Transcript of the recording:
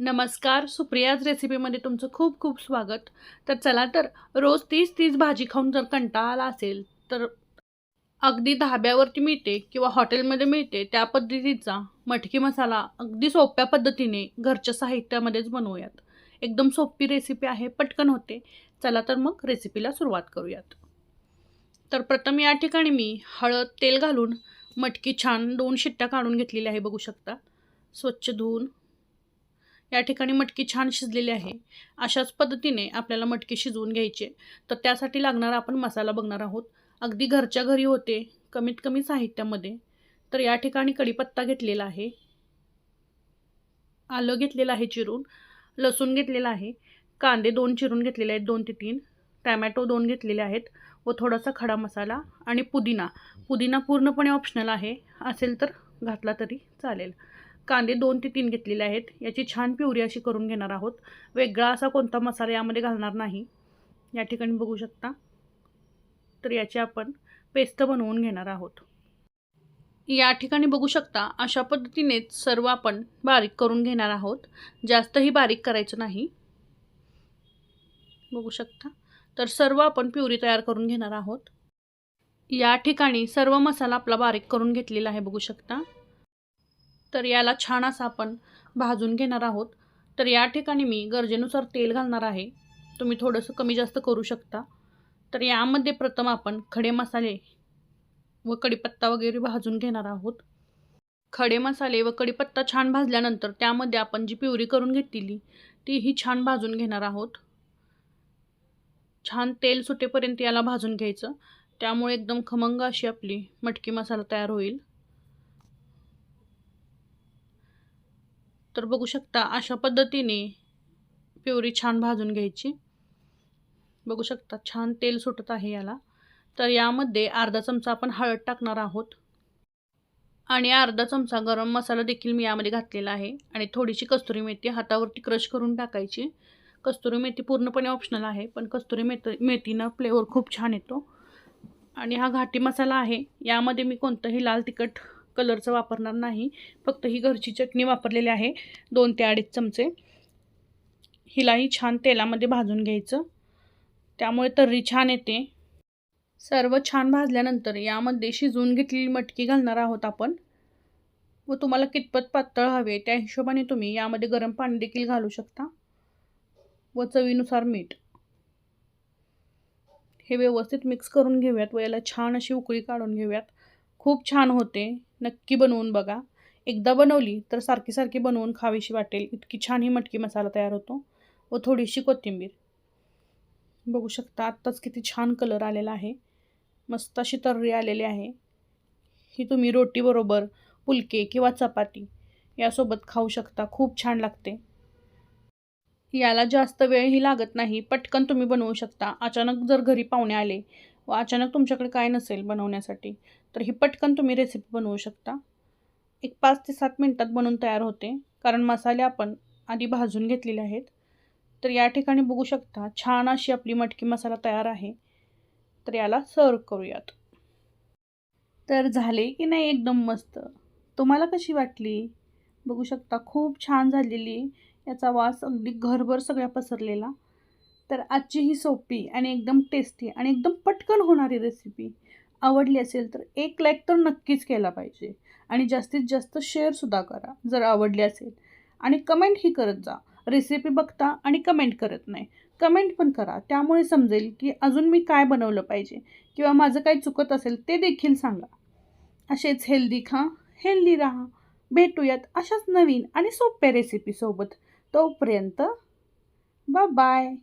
नमस्कार सुप्रियाज रेसिपीमध्ये तुमचं खूप खूप स्वागत. तर चला तर रोज तीच तीच भाजी खाऊन जर कंटाळा आला असेल तर अगदी धाब्यावरती मिळते किंवा हॉटेलमध्ये मिळते त्या पद्धतीचा मटकी मसाला अगदी सोप्या पद्धतीने घरच्या साहित्यामध्येच बनवूयात. एकदम सोपी रेसिपी आहे पटकन होते. चला तर मग रेसिपीला सुरुवात करूयात. तर प्रथम या ठिकाणी मी हळद तेल घालून मटकी छान दोन शिट्ट्या काढून घेतलेल्या आहे बघू शकता. स्वच्छ धुवून या ठिकाणी मटकी छान शिजलेली आहे. अशाच पद्धतीने आपल्याला मटकी शिजवून घ्यायची तर त्यासाठी लागणारा आपण मसाला बघणार आहोत. अगदी घरच्या घरी होते कमीत कमी साहित्यामध्ये. तर या ठिकाणी कढीपत्ता घेतलेला आहे. आलं घेतलेलं आहे चिरून. लसूण घेतलेला आहे. कांदे दोन चिरून घेतलेले आहेत दोन ते तीन. टॅमॅटो दोन घेतलेले आहेत व थोडासा खडा मसाला आणि पुदिना. पुदिना पूर्णपणे ऑप्शनल आहे. असेल तर घातला तरी चालेल. कांदे दोन ते तीन घेतलेले आहेत. याची छान प्युरी अशी करून घेणार आहोत. वेगळा असा कोणता मसाला यामध्ये घालणार नाही. या ठिकाणी बघू शकता. तर याची आपण पेस्ट बनवून घेणार आहोत. या ठिकाणी बघू शकता अशा पद्धतीनेच सर्व आपण बारीक करून घेणार आहोत. जास्तही बारीक करायचं नाही. बघू शकता. तर सर्व आपण प्युरी तयार करून घेणार आहोत. या ठिकाणी सर्व मसाला आपला बारीक करून घेतलेला आहे बघू शकता. तर याला छान असा आपण भाजून घेणार आहोत. तर या ठिकाणी मी गरजेनुसार तेल घालणार आहे. तुम्ही थोडंसं कमी जास्त करू शकता. तर यामध्ये प्रथम आपण खडे मसाले व कढीपत्ता वगैरे भाजून घेणार आहोत. खडे मसाले व कढीपत्ता छान भाजल्यानंतर त्यामध्ये आपण जी प्युरी करून घेतलेली तीही छान भाजून घेणार आहोत. छान तेल सुटेपर्यंत याला भाजून घ्यायचं. त्यामुळे एकदम खमंग अशी आपली मटकी मसाला तयार होईल. तर बघू शकता अशा पद्धतीने प्युरी छान भाजून घ्यायची. बघू शकता छान तेल सुटत आहे याला. तर यामध्ये अर्धा चमचा आपण हळद टाकणार आहोत. आणि अर्धा चमचा गरम मसाला देखील मी यामध्ये घातलेला आहे. आणि थोडीशी कस्तुरी मेथी हातावरती क्रश करून टाकायची. कस्तुरी मेथी पूर्णपणे ऑप्शनल आहे पण कस्तुरी मेथी मेथीनं फ्लेवर खूप छान येतो. आणि हा घाटी मसाला आहे. यामध्ये मी कोणतंही लाल तिखट कलरचं वापरणार नाही. फक्त ही घरची चटणी वापरलेली आहे. दोन ते अडीच चमचे. हिलाही छान तेलामध्ये भाजून घ्यायचं. त्यामुळे तर्री छान येते. सर्व छान भाजल्यानंतर यामध्ये शिजवून घेतलेली मटकी घालणार आहोत आपण. व तुम्हाला कितपत पातळ हवे त्या हिशोबाने तुम्ही यामध्ये गरम पाणी देखील घालू शकता. व चवीनुसार मीठ. हे व्यवस्थित मिक्स करून घेऊयात व याला छान अशी उकळी काढून घेऊयात. खूप छान होते. नक्की बनवून बघा. एकदा बनवली तर सारखी सारखी बनवून खावीशी वाटेल. इतकी छान ही मटकी मसाला तयार होतो. व थोडीशी कोथिंबीर. बघू शकता आत्ताच किती छान कलर आलेला आहे. मस्त अशी तर्री आलेली आहे. ही तुम्ही रोटीबरोबर पुलके किंवा चपाती यासोबत खाऊ शकता. खूप छान लागते. याला जास्त वेळही लागत नाही. पटकन तुम्ही बनवू शकता. अचानक जर घरी पाहुणे आले व अचानक तुमच्याकडे काय नसेल बनवण्यासाठी तर ही पटकन तुम्ही रेसिपी बनवू शकता. एक पाच ते सात मिनटात बनवून तयार होते. कारण मसाले आपण आधी भाजून घेतलेले आहेत. तर या ठिकाणी बघू शकता छान अशी आपली मटकी मसाला तयार आहे. तर याला सर्व करूयात. तर झाले की नाही एकदम मस्त? तुम्हाला कशी वाटली? बघू शकता खूप छान झालेली. याचा वास अगदी घरभर सगळ्या पसरलेला. तर आजची ही सोपी आणि एकदम टेस्टी आणि एकदम पटकन होणारी रेसिपी आवडली असेल तर एक लाईक तर नक्कीच केला पाहिजे. आणि जास्तीत जास्त शेअरसुद्धा करा जर आवडली असेल. आणि कमेंटही करत जा. रेसिपी बघता आणि कमेंट करत नाही. कमेंट पण करा. त्यामुळे समजेल की अजून मी काय बनवलं पाहिजे किंवा माझं काही चुकत असेल ते देखील सांगा. असेच हेल्दी खा हेल्दी राहा. भेटूयात अशाच नवीन आणि सोप्या रेसिपीसोबत तोपर्यंत बाय